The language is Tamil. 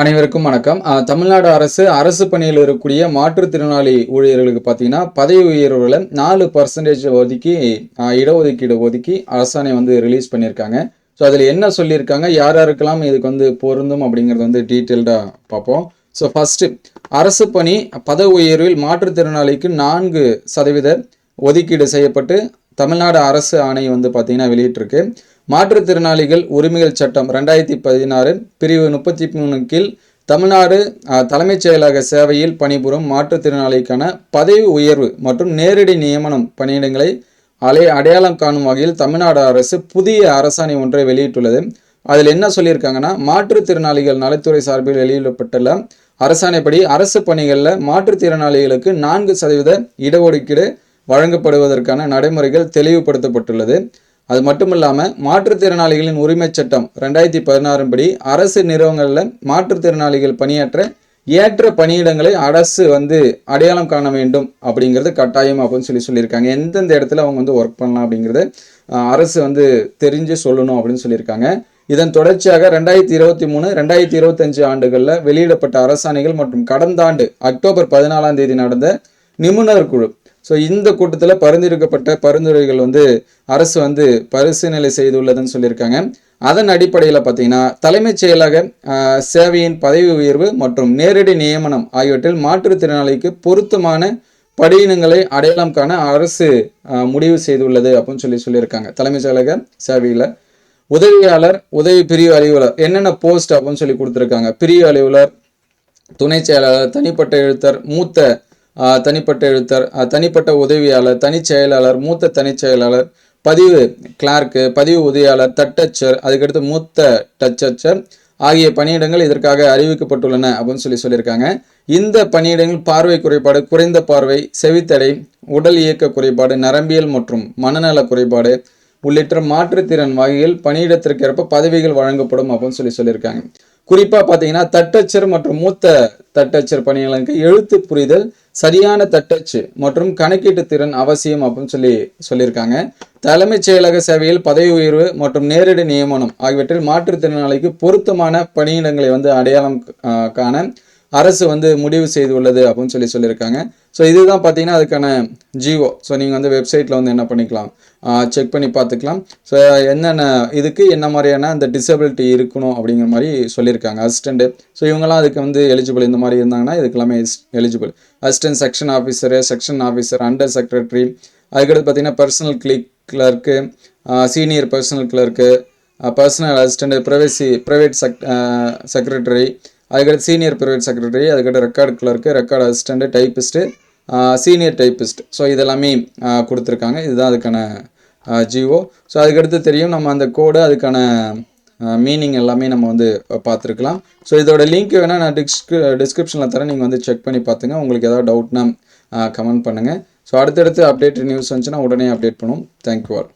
அனைவருக்கும் வணக்கம். தமிழ்நாடு அரசு அரசு பணியில் இருக்கக்கூடிய மாற்றுத்திறனாளி ஊழியர்களுக்கு பார்த்தீங்கன்னா பதவி உயர்வுகளை நாலு பர்சன்டேஜ் ஒதுக்கி இடஒதுக்கீடு ஒதுக்கி அரசாணை வந்து ரிலீஸ் பண்ணியிருக்காங்க. ஸோ அதில் என்ன சொல்லியிருக்காங்க? யார் யாருக்கெல்லாம் இதுக்கு வந்து பொருந்தும் அப்படிங்கிறது வந்து டீட்டெயில்டாக பார்ப்போம். ஸோ ஃபஸ்ட்டு அரசு பணி பதவி உயர்வில் மாற்றுத்திறனாளிக்கு நான்கு சதவீத ஒதுக்கீடு செய்யப்பட்டு தமிழ்நாடு அரசு ஆணை வந்து பார்த்திங்கன்னா வெளியிட்டிருக்கு. மாற்றுத்திறனாளிகள் உரிமைகள் சட்டம் ரெண்டாயிரத்தி பதினாறு பிரிவு முப்பத்தி மூணு கீழ் தமிழ்நாடு தலைமைச் செயலக சேவையில் பணிபுரியும் மாற்றுத்திறனாளிக்கான பதவி உயர்வு மற்றும் நேரடி நியமனம் பணியிடங்களை அலை அடையாளம் காணும் வகையில் தமிழ்நாடு அரசு புதிய அரசாணை ஒன்றை வெளியிட்டுள்ளது. அதில் என்ன சொல்லியிருக்காங்கன்னா மாற்றுத்திறனாளிகள் நலத்துறை சார்பில் வெளியிடப்பட்டுள்ள அரசாணைப்படி அரசு பணிகளில் மாற்றுத்திறனாளிகளுக்கு நான்கு சதவீத இடஒதுக்கீடு வழங்கப்படுவதற்கான நடைமுறைகள் தெளிவுபடுத்தப்பட்டுள்ளது. அது மட்டும் இல்லாமல் மாற்றுத்திறனாளிகளின் உரிமைச் சட்டம் ரெண்டாயிரத்தி பதினாறும் படி அரசு நிறுவனங்களில் மாற்றுத்திறனாளிகள் பணியாற்ற ஏற்ற பணியிடங்களை அரசு வந்து அடையாளம் காண வேண்டும் அப்படிங்கிறது கட்டாயம் அப்படின்னு சொல்லி சொல்லியிருக்காங்க. எந்தெந்த இடத்துல அவங்க வந்து ஒர்க் பண்ணலாம் அப்படிங்கிறத அரசு வந்து தெரிஞ்சு சொல்லணும் அப்படின்னு சொல்லியிருக்காங்க. இதன் தொடர்ச்சியாக ரெண்டாயிரத்தி இருபத்தி மூணு ரெண்டாயிரத்தி இருபத்தஞ்சு ஆண்டுகளில் வெளியிடப்பட்ட அரசாணைகள் மற்றும் கடந்த ஆண்டு அக்டோபர் பதினாலாம் தேதி நடந்த நிபுணர் குழு ஸோ இந்த கூட்டத்தில் பரிந்துரைக்கப்பட்ட பரிந்துரைகள் வந்து அரசு வந்து பரிசீலனை செய்துள்ளதுன்னு சொல்லியிருக்காங்க. அதன் அடிப்படையில் பார்த்தீங்கன்னா தலைமைச் செயலக சேவையின் பதவி உயர்வு மற்றும் நேரடி நியமனம் ஆகியவற்றில் மாற்றுத்திறனாளிக்கு பொருத்தமான படியினங்களை அடையாளம் காண அரசு முடிவு செய்துள்ளது அப்படின்னு சொல்லி சொல்லியிருக்காங்க. தலைமைச் செயலக சேவையில் உதவியாளர் உதவி பிரிவு அலுவலர் என்னென்ன போஸ்ட் அப்படின்னு சொல்லி கொடுத்துருக்காங்க. பிரிவு அலுவலர் துணை செயலாளர் தனிப்பட்ட எழுத்தர் மூத்த தனிப்பட்ட எழுத்தர் தனிப்பட்ட உதவியாளர் தனிச் செயலாளர் மூத்த தனிச் செயலாளர் பதிவு கிளார்க்கு பதிவு உதவியாளர் தட்டச்சர் அதுக்கடுத்து மூத்த டச்சச்சர் ஆகிய பணியிடங்கள் இதற்காக அறிவிக்கப்பட்டுள்ளன அப்படின்னு சொல்லி சொல்லியிருக்காங்க. இந்த பணியிடங்கள் பார்வை குறைபாடு குறைந்த பார்வை செவித்தடை உடல் இயக்க குறைபாடு நரம்பியல் மற்றும் மனநல குறைபாடு உள்ளிட்ட மாற்றுத்திறன் வகையில் பணியிடத்திற்கேற்ப பதவிகள் வழங்கப்படும் அப்படின்னு சொல்லி சொல்லியிருக்காங்க. குறிப்பாக பார்த்தீங்கன்னா தட்டச்சர் மற்றும் மூத்த தட்டச்சர் பணியாளருக்கு எழுத்து புரிதல் சரியான தட்டச்சு மற்றும் கணக்கீட்டு திறன் அவசியம் அப்படின்னு சொல்லி சொல்லியிருக்காங்க. தலைமைச் செயலக சேவையில் பதவி உயர்வு மற்றும் நேரடி நியமனம் ஆகியவற்றில் மாற்றுத்திறனாளிக்கு பொருத்தமான பணியிடங்களை வந்து அடையாளம் காண அரசு வந்து முடிவு செய்துள்ளது அப்படின்னு சொல்லி சொல்லியிருக்காங்க. ஸோ இதுதான் பார்த்தீங்கன்னா அதுக்கான ஜியோ ஸோ நீங்கள் வந்து வெப்சைட்டில் வந்து என்ன பண்ணிக்கலாம்? செக் பண்ணி பார்த்துக்கலாம். ஸோ என்னென்ன இதுக்கு என்ன மாதிரியான அந்த டிசபிலிட்டி இருக்கணும் அப்படிங்கிற மாதிரி சொல்லியிருக்காங்க. அசிஸ்டண்ட்டு ஸோ இவங்கெல்லாம் அதுக்கு வந்து எலிஜிபிள் இந்த மாதிரி இருந்தாங்கன்னா இதுக்கெல்லாமே eligible assistant section officer section officer under secretary அதுக்கடுத்து பார்த்தீங்கன்னா personal click clerk senior personal clerk personal assistant privacy private sec secretary அதுக்கடுத்து சீனியர் ப்ரைவேட் செக்ரட்டரி அதுக்கடுத்து record clerk record assistant typist senior typist so இதெல்லாமே கொடுத்துருக்காங்க. இதுதான் அதுக்கான ஜிஓ ஸோ அதுக்கடுத்து தெரியும் நம்ம அந்த கோடு அதுக்கான மீனிங் எல்லாமே நம்ம வந்து பார்த்துருக்கலாம். ஸோ இதோட லிங்க் வேணால் நான் டிஸ்க் டிஸ்கிரிப்ஷனில் தரேன். நீங்கள் வந்து செக் பண்ணி பார்த்துங்க. உங்களுக்கு ஏதாவது டவுட்னா கமெண்ட் பண்ணுங்கள் ஸோ அடுத்தடுத்து அப்டேட் நியூஸ் வந்துச்சுன்னா உடனே அப்டேட் பண்ணுவோம். Thank you all